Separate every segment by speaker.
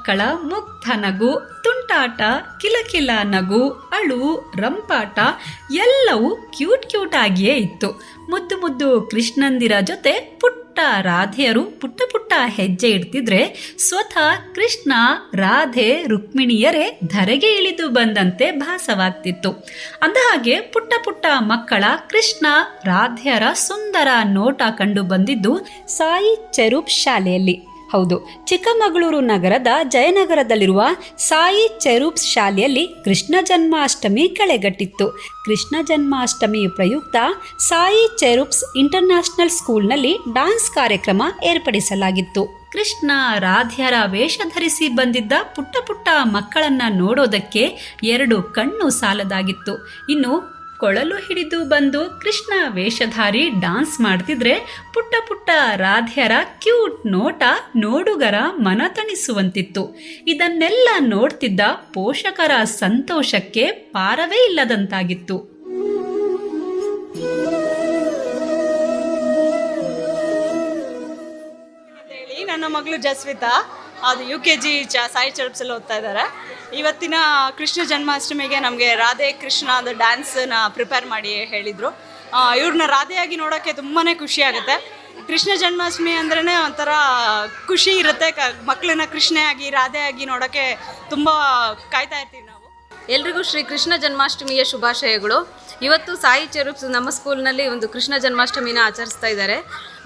Speaker 1: ಮಕ್ಕಳ ಮುಕ್ತ ನಗು ತುಂಟಾಟ, ಕಿಲಕಿಲ ನಗು, ಅಳು, ರಂಪಾಟ ಎಲ್ಲವೂ ಕ್ಯೂಟ್ ಕ್ಯೂಟ್ ಆಗಿಯೇ ಇತ್ತು. ಮುದ್ದು ಮುದ್ದು ಕೃಷ್ಣಂದಿರ ಜೊತೆ ಪುಟ್ಟ ರಾಧೆಯರು ಪುಟ್ಟ ಪುಟ್ಟ ಹೆಜ್ಜೆ ಇಡ್ತಿದ್ರೆ ಸ್ವತಃ ಕೃಷ್ಣ, ರಾಧೆ, ರುಕ್ಮಿಣಿಯರೇ ಧರೆಗೆ ಇಳಿದು ಬಂದಂತೆ ಭಾಸವಾಗ್ತಿತ್ತು. ಅಂದಹಾಗೆ ಪುಟ್ಟ ಪುಟ್ಟ ಮಕ್ಕಳ ಕೃಷ್ಣ, ರಾಧೆಯರ ಸುಂದರ ನೋಟ ಕಂಡು ಬಂದಿದ್ದು ಸಾಯಿ ಚೆರೂಪ್ ಶಾಲೆಯಲ್ಲಿ. ಹೌದು. ಚಿಕ್ಕಮಗಳೂರು ನಗರದ ಜಯನಗರದಲ್ಲಿರುವ ಸಾಯಿ ಚೆರೂಪ್ಸ್ ಶಾಲೆಯಲ್ಲಿ ಕೃಷ್ಣ ಜನ್ಮಾಷ್ಟಮಿ ಕಳೆಗಟ್ಟಿತ್ತು. ಕೃಷ್ಣ ಜನ್ಮಾಷ್ಟಮಿ ಪ್ರಯುಕ್ತ ಸಾಯಿ ಚೆರೂಪ್ಸ್ ಇಂಟರ್ನ್ಯಾಷನಲ್ ಸ್ಕೂಲ್ನಲ್ಲಿ ಡಾನ್ಸ್ ಕಾರ್ಯಕ್ರಮ ಏರ್ಪಡಿಸಲಾಗಿತ್ತು. ಕೃಷ್ಣ ರಾಧ್ಯರ ವೇಷ ಧರಿಸಿ ಬಂದಿದ್ದ ಪುಟ್ಟ ಪುಟ್ಟ ಮಕ್ಕಳನ್ನ ನೋಡೋದಕ್ಕೆ ಎರಡು ಕಣ್ಣು ಸಾಲದಾಗಿತ್ತು. ಇನ್ನು ಕೊಳಲು ಹಿಡಿದು ಬಂದು ಕೃಷ್ಣ ವೇಷಧಾರಿ ಡಾನ್ಸ್ ಮಾಡ್ತಿದ್ರೆ ಪುಟ್ಟ ಪುಟ್ಟ ರಾಧ್ಯರ ಕ್ಯೂಟ್ ನೋಟ ನೋಡುಗರ ಮನ ತಣಿಸುವಂತಿತ್ತು. ಇದನ್ನೆಲ್ಲ ನೋಡ್ತಿದ್ದ ಪೋಷಕರ ಸಂತೋಷಕ್ಕೆ ಪಾರವೇ ಇಲ್ಲದಂತಾಗಿತ್ತು.
Speaker 2: ನನ್ನ ಮಗಳು ಜಸ್ವಿತಾ ಅದು ಯು ಕೆ ಜಿ ಚ, ಸಾಯಿ ಚರ್ಪ್ಸಲ್ಲಿ ಓದ್ತಾ ಇದ್ದಾರೆ. ಇವತ್ತಿನ ಕೃಷ್ಣ ಜನ್ಮಾಷ್ಟಮಿಗೆ ನಮಗೆ ರಾಧೆ ಕೃಷ್ಣ ಅದು ಡ್ಯಾನ್ಸನ್ನ ಪ್ರಿಪೇರ್ ಮಾಡಿ ಹೇಳಿದರು. ಇವ್ರನ್ನ ರಾಧೆಯಾಗಿ ನೋಡೋಕ್ಕೆ ತುಂಬಾ ಖುಷಿ ಆಗುತ್ತೆ. ಕೃಷ್ಣ ಜನ್ಮಾಷ್ಟಮಿ ಅಂದ್ರೇ ಒಂಥರ ಖುಷಿ ಇರುತ್ತೆ. ಕ ಮಕ್ಕಳನ್ನ ಕೃಷ್ಣೆಯಾಗಿ, ರಾಧೆಯಾಗಿ ನೋಡೋಕ್ಕೆ ತುಂಬ ಕಾಯ್ತಾ ಇರ್ತೀವಿ ನಾವು.
Speaker 3: ಎಲ್ರಿಗೂ ಶ್ರೀ ಕೃಷ್ಣ ಜನ್ಮಾಷ್ಟಮಿಯ ಶುಭಾಶಯಗಳು. ಇವತ್ತು ಸಾಯಿ ಚೆರೂಪ್ಸ್ ನಮ್ಮ ಸ್ಕೂಲ್ನಲ್ಲಿ ಒಂದು ಕೃಷ್ಣ ಜನ್ಮಾಷ್ಟಮಿನ ಆಚರಿಸ್ತಾ ಇದ್ದಾರೆ.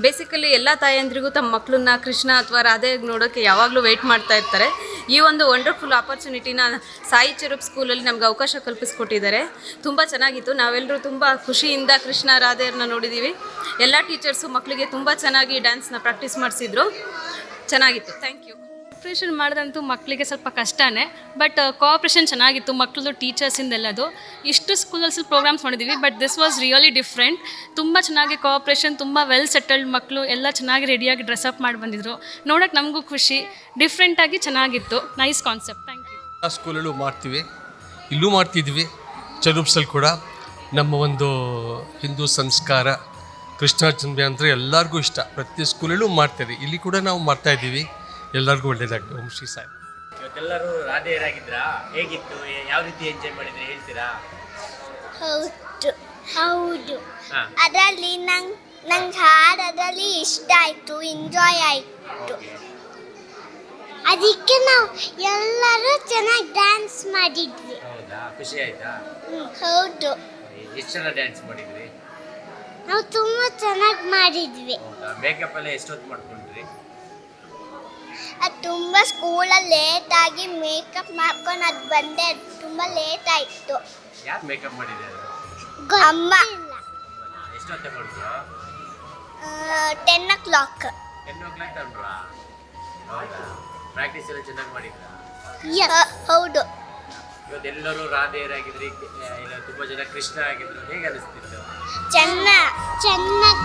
Speaker 3: ಬೇಸಿಕಲಿ ಎಲ್ಲ ತಾಯಂದ್ರಿಗೂ ತಮ್ಮ ಮಕ್ಕಳನ್ನ ಕೃಷ್ಣ ಅಥವಾ ರಾಧೆ ನೋಡೋಕ್ಕೆ ಯಾವಾಗಲೂ ವೆಯ್ಟ್ ಮಾಡ್ತಾ ಇರ್ತಾರೆ. ಈ ಒಂದು ವಂಡರ್ಫುಲ್ ಆಪರ್ಚುನಿಟಿನ ಸಾಯಿ ಚೆರೂಪ್ ಸ್ಕೂಲಲ್ಲಿ ನಮ್ಗೆ ಅವಕಾಶ ಕಲ್ಪಿಸ್ಕೊಟ್ಟಿದ್ದಾರೆ. ತುಂಬ ಚೆನ್ನಾಗಿತ್ತು. ನಾವೆಲ್ಲರೂ ತುಂಬ ಖುಷಿಯಿಂದ ಕೃಷ್ಣ ರಾಧೆಯರನ್ನ ನೋಡಿದ್ದೀವಿ ಎಲ್ಲ ಟೀಚರ್ಸು ಮಕ್ಕಳಿಗೆ ತುಂಬ ಚೆನ್ನಾಗಿ ಡ್ಯಾನ್ಸ್ನ ಪ್ರಾಕ್ಟೀಸ್ ಮಾಡಿಸಿದ್ರು. ಚೆನ್ನಾಗಿತ್ತು. ಥ್ಯಾಂಕ್ ಯು
Speaker 4: ಕೋಆಪ್ರೇಷನ್ ಮಾಡಿದಂತೂ ಮಕ್ಕಳಿಗೆ ಸ್ವಲ್ಪ ಕಷ್ಟನೇ ಬಟ್ ಕೋಆಪ್ರೇಷನ್ ಚೆನ್ನಾಗಿತ್ತು ಮಕ್ಕಳದು ಟೀಚರ್ಸಿಂದೆಲ್ಲದು ಇಷ್ಟು ಸ್ಕೂಲಲ್ಲಿ ಪ್ರೋಗ್ರಾಮ್ಸ್ ಮಾಡಿದ್ದೀವಿ but this was really different ತುಂಬ ಚೆನ್ನಾಗಿ ಕೋಆಪ್ರೇಷನ್ ತುಂಬ ವೆಲ್ ಸೆಟಲ್ಡ್ ಮಕ್ಕಳು ಎಲ್ಲ ಚೆನ್ನಾಗಿ ರೆಡಿಯಾಗಿ ಡ್ರೆಸ್ಅಪ್ ಮಾಡಿ ಬಂದಿದ್ರು. ನೋಡೋಕ್ಕೆ ನಮಗೂ ಖುಷಿ ಡಿಫ್ರೆಂಟಾಗಿ ಚೆನ್ನಾಗಿತ್ತು. ನೈಸ್ ಕಾನ್ಸೆಪ್ಟ್ ಥ್ಯಾಂಕ್ ಯು
Speaker 5: ಆ ಸ್ಕೂಲಲ್ಲೂ ಮಾಡ್ತೀವಿ, ಇಲ್ಲೂ ಮಾಡ್ತಿದ್ವಿ ಚರೂಪ್ಸಲ್ಲಿ ಕೂಡ. ನಮ್ಮ ಒಂದು ಹಿಂದೂ ಸಂಸ್ಕಾರ ಕೃಷ್ಣಾಷ್ಟಮಿ ಅಂದರೆ ಎಲ್ಲರಿಗೂ ಇಷ್ಟ. ಪ್ರತಿ ಸ್ಕೂಲಲ್ಲೂ ಮಾಡ್ತಾರೆ ಇಲ್ಲಿ ಕೂಡ ನಾವು ಮಾಡ್ತಾ ಇದ್ದೀವಿ. ಎಲ್ಲರಿಗೂ ಒಳ್ಳೇದಾಗ್ತದೆ ಓಂ ಶ್ರೀ ಸಾಯಿ.
Speaker 6: ಇವತ್ತೆಲ್ಲರೂ ರಾಧೆಯರಾಗಿದ್ರಾ ಹೇಗಿತ್ತು? ಯಾವ ರೀತಿ ಎಂಜಾಯ್ ಮಾಡಿದ್ರಿ ಹೇಳ್ತೀರಾ?
Speaker 7: ಹೌದು. ಹೌದು.
Speaker 6: ಹಾ.
Speaker 7: ಅದರಲ್ಲಿ ನಂಗೆ ನಂಗೆ ಹಾಡೋದ್ರಲ್ಲಿ ಇಷ್ಟ ಆಯಿತು ಎಂಜಾಯ್ ಆಯಿತು. ಅದಕ್ಕೆ ನಾವು ಎಲ್ಲರೂ ಚೆನ್ನಾಗಿ ಡ್ಯಾನ್ಸ್ ಮಾಡಿದ್ವಿ.
Speaker 6: ಹೌದಾ? ಖುಷಿ ಆಯ್ತಾ?
Speaker 7: ಹೌದು.
Speaker 6: ಎಷ್ಟು ಜನ ಡ್ಯಾನ್ಸ್ ಮಾಡಿದ್ರಿ?
Speaker 7: ನಾವು ತುಂಬ ಚೆನ್ನಾಗಿ ಮಾಡಿದ್ವಿ.
Speaker 6: ಹೌದಾ? ಮೇಕಪ್ ಎಲ್ಲ ಎಷ್ಟೊತ್ತು ಮಾಡ್ಕೊಂಡ್ರಿ?
Speaker 7: ಅದು ತುಂಬ ಸ್ಕೂಲಲ್ಲಿ ಲೇಟಾಗಿ ಮೇಕಪ್ ಮಾಡ್ಕೊಂಡು ಅದು ಬಂದೆ. ತುಂಬ ಲೇಟ್ ಆಯಿತು.
Speaker 6: ಯಾರು ಮೇಕಪ್ ಮಾಡಿದ್ದಾರೆ
Speaker 7: ಅಮ್ಮ.
Speaker 6: ಎಷ್ಟೊತ್ತು ತಗೊಂಡ್ರು
Speaker 7: ten o'clock
Speaker 6: ten o'clock ತಗೊಂಡ್ರಾ ಹೌದಾ? ಪ್ರಾಕ್ಟೀಸ್ ಎಲ್ಲ ಚೆನ್ನಾಗಿ ಮಾಡಿದ್ರಾ?
Speaker 7: ಹೌದು.
Speaker 6: ಇವತ್ತೆಲ್ಲರೂ ರಾಧೆಯರಾಗಿದ್ರಿ ಇಲ್ಲ ತುಂಬ ಜನ ಕೃಷ್ಣ ಆಗಿದ್ರು. ಹೇಗೆ ಅನಿಸ್ತಿತ್ತು?
Speaker 7: ಚೆನ್ನ ಚೆನ್ನಾಗಿ